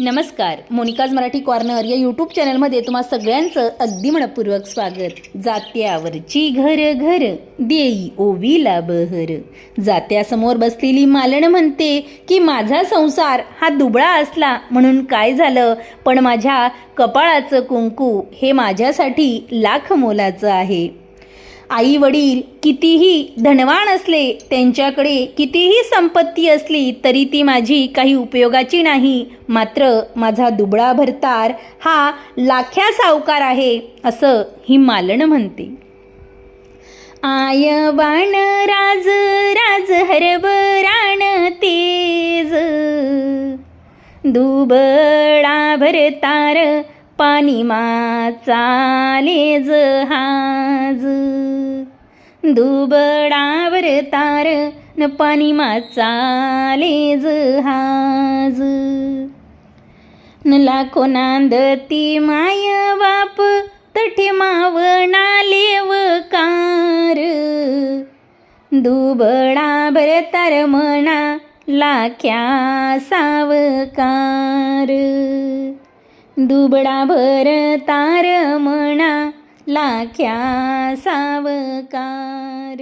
नमस्कार मोनिकाज मराठी कॉर्नर या यूट्यूब चॅनलमध्ये तुम्हा सगळ्यांचं अगदी मनपूर्वक स्वागत. जात्यावरची घर घर देई ओवीला बहर. जात्यासमोर बसलेली मालन म्हणते की माझा संसार हा दुबळा असला म्हणून काय झालं? पण माझ्या कपाळाचं कुंकू हे माझ्यासाठी लाख मोलाचं आहे. आई वडील कितीही धनवान असले त्यांच्याकडे कितीही संपत्ती असली तरी ती माझी काही उपयोगाची नाही. मात्र माझा दुबळा भरतार हा लाख्या सावकार आहे असं ही मालन म्हणते. आय बाण राज राज हरभराण तेज. दुबळा भरतार पाणी मा चाले जहाज दुबडावर तार न पाणी मा चाले जहाज न लाखो नांदती माय बाप तठे मावणाले कार. दुबळा भरतार म्हणा लाख्या सावकार. दुबडाभर तार म्हणा लाख्या सावकार.